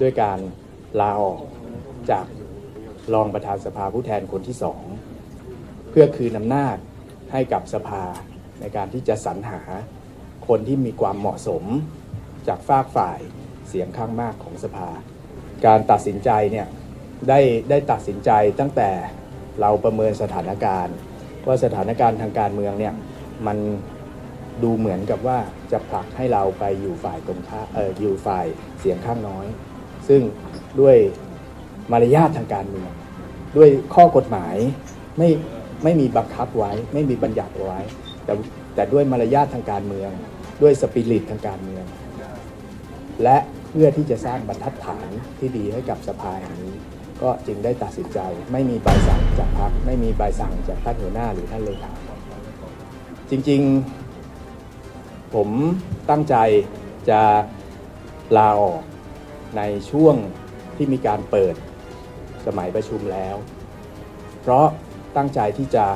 ด้วยการลาออกจากรองประธานสภาผู้แทนคนที่สองเพื่อคืนอำนาจให้กับสภาในการที่จะสรรหาคนที่มีความเหมาะสมจากฝากฝ่ายเสียงข้างมากของสภา การตัดสินใจเนี่ยได้ได้ตัดสินใจตั้งแต่เราประเมินสถานการณ์ ว่าสถานการณ์ทางการเมืองเนี่ยมันดูเหมือนกับว่าจะผลักให้เราไปอยู่ฝ่ายตรงข้าเอออยู่ฝ่ายเสียงข้างน้อย ซึ่งด้วยมารยาททางการเมืองด้วยข้อกฎหมายไม่ไม่มีบังคับไว้ ไม่มีบัญญัติไว้ แต่แต่ด้วยมารยาททางการเมือง ด้วยสปิริตทางการเมือง และเพื่อที่จะสร้างบรรทัดฐานที่ดีให้กับสภาแห่งนี้ ก็จึงได้ตัดสินใจ ไม่มีใบสั่งจากพรรคไม่มีใบสั่งจากท่านหัวหน้าหรือท่านเลขาจริงๆ ผมตั้งใจจะลาออก ในช่วงที่มีการเปิดสมัยประชุมแล้ว เพราะตั้งใจที่จะ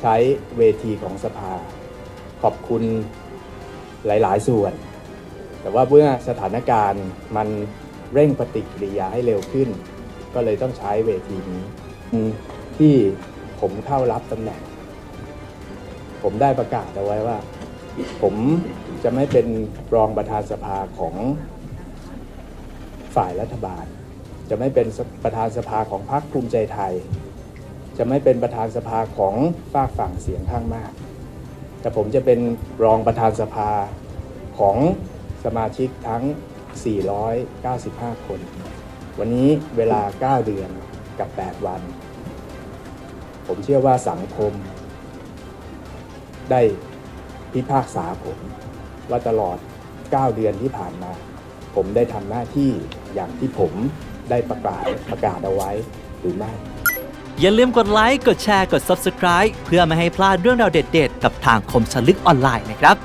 ใช้เวทีของสภา ขอบคุณหลาย ๆ ส่วน แต่ว่าเมื่อสถานการณ์มันเร่งปฏิกิริยาให้เร็วขึ้น ก็เลยต้องใช้เวทีนี้ ที่ผมเข้ารับตำแหน่ง ผมได้ประกาศเอาไว้ว่า ผมจะไม่เป็นรองประธานสภาของ ฝ่ายรัฐบาล จะไม่เป็นประธานสภาของพรรคภูมิใจไทย จะไม่เป็นประธานสภาของฝากฝั่งเสียงข้างมาก แต่ผมจะเป็นรองประธานสภาของสมาชิกทั้ง 495 คน วันนี้เวลา 9 เดือนกับ 8 วัน ผมเชื่อว่าสังคม ได้พิพากษาผม ว่าตลอด 9 เดือนที่ผ่านมา ผมได้ทำหน้าที่อย่างที่ผมได้ประกาศประกาศเอาไว้หรือไม่ อย่าลืมกดไลค์ กดแชร์ กด Subscribe เพื่อไม่ให้พลาดเรื่องราวเด็ดๆ กับทางคมสนลึกออนไลน์นะครับ